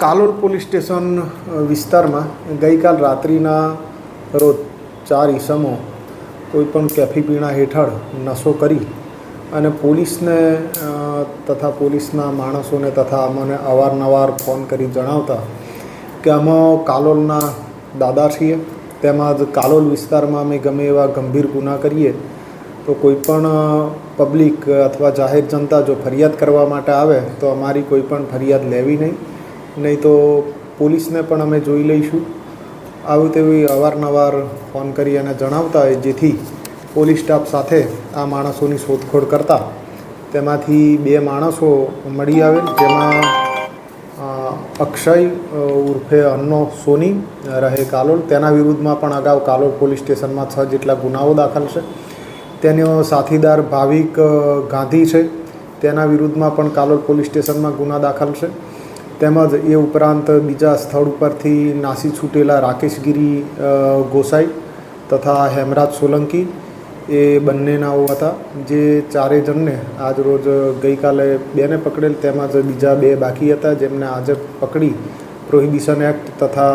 Kalol police station વિસ્તારમાં ગઈકાલ રાત્રિના રોજ ચાર ઈસમો કોઈપણ કેફી પીણા હેઠળ નશો કરી અને પોલીસને તથા પોલીસના માણસોને તથા અમને અવારનવાર ફોન કરી જણાવતા કે આમાં કાલોલના દાદા છીએ, તેમજ કાલોલ વિસ્તારમાં અમે ગમે એવા ગંભીર ગુના કરીએ, તો કોઈપણ પબ્લિક અથવા જાહેર જનતા જો ફરિયાદ કરવા માટે આવે, તો અમારી કોઈ પણ ફરિયાદ લેવી નહીં. નહીં તો પોલીસને પણ અમે જોઈ લઈશું. આવું તેવી અવારનવાર ફોન કરી અને જણાવતા હોય, જેથી પોલીસ સ્ટાફ સાથે આ માણસોની શોધખોળ કરતા તેમાંથી બે માણસો મળી આવે, જેમાં અક્ષય ઉર્ફે અન્નો સોની રહે કાલોલ. તેના વિરુદ્ધમાં પણ અગાઉ કાલોલ પોલીસ સ્ટેશનમાં છ જેટલા ગુનાઓ દાખલ છે. તેનો સાથીદાર ભાવિક ગાંધી છે. તેના વિરુદ્ધમાં પણ કાલોલ પોલીસ સ્ટેશનમાં ગુના દાખલ છે. તેમજ એ ઉપરાંત બીજા સ્થળ ઉપરથી નાસી છૂટેલા રાકેશગીરી ગોસાઈ તથા હેમરાજ સોલંકી એ બંનેનાઓ હતા. જે ચારે જણને આજ રોજ ગઈકાલે બેને પકડેલ તેમજ બીજા બે બાકી હતા. જેમને આજે પકડી પ્રોહિબિશન એક્ટ તથા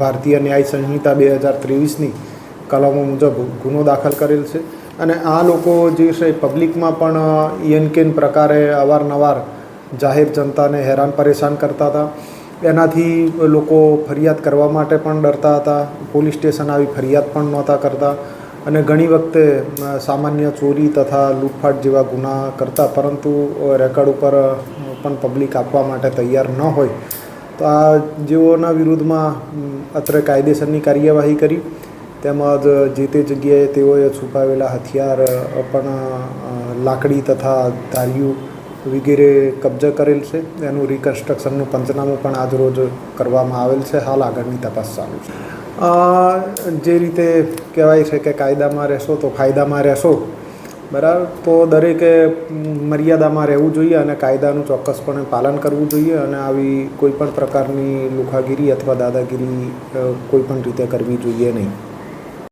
ભારતીય ન્યાય સંહિતા બે હજાર ત્રેવીસની કલમો મુજબ ગુનો દાખલ કરેલ છે. અને આ લોકો જે છે પબ્લિકમાં પણ યનકેન પ્રકારે અવારનવાર જાહેર જનતાને હેરાન પરેશાન કરતા હતા. એનાથી લોકો ફરિયાદ કરવા માટે પણ ડરતા હતા. પોલીસ સ્ટેશન આવી ફરિયાદ પણ નહોતા કરતા. અને ઘણી વખતે સામાન્ય ચોરી તથા લૂંટફાટ જેવા ગુના કરતા, પરંતુ રેકર્ડ ઉપર પણ પબ્લિક આપવા માટે તૈયાર ન હોય. તો આ જેઓના વિરુદ્ધમાં અત્રે કાયદેસરની કાર્યવાહી કરી, તેમજ જે તે જગ્યાએ તેઓએ છુપાવેલા હથિયાર પણ લાકડી તથા ધારિયું વગેરે કબજે કરેલ છે. એનું રિકન્સ્ટ્રક્શનનું પંચનામું પણ આજ રોજ કરવામાં આવેલ છે. હાલ આગળની તપાસ ચાલુ છે. જે રીતે કહેવાય છે કે કાયદામાં રહેશો તો ફાયદામાં રહેશો. બરાબર? તો દરેકે મર્યાદામાં રહેવું જોઈએ અને કાયદાનું ચોક્કસપણે પાલન કરવું જોઈએ અને આવી કોઈપણ પ્રકારની લુખાગીરી અથવા દાદાગીરી કોઈપણ રીતે કરવી જોઈએ નહીં.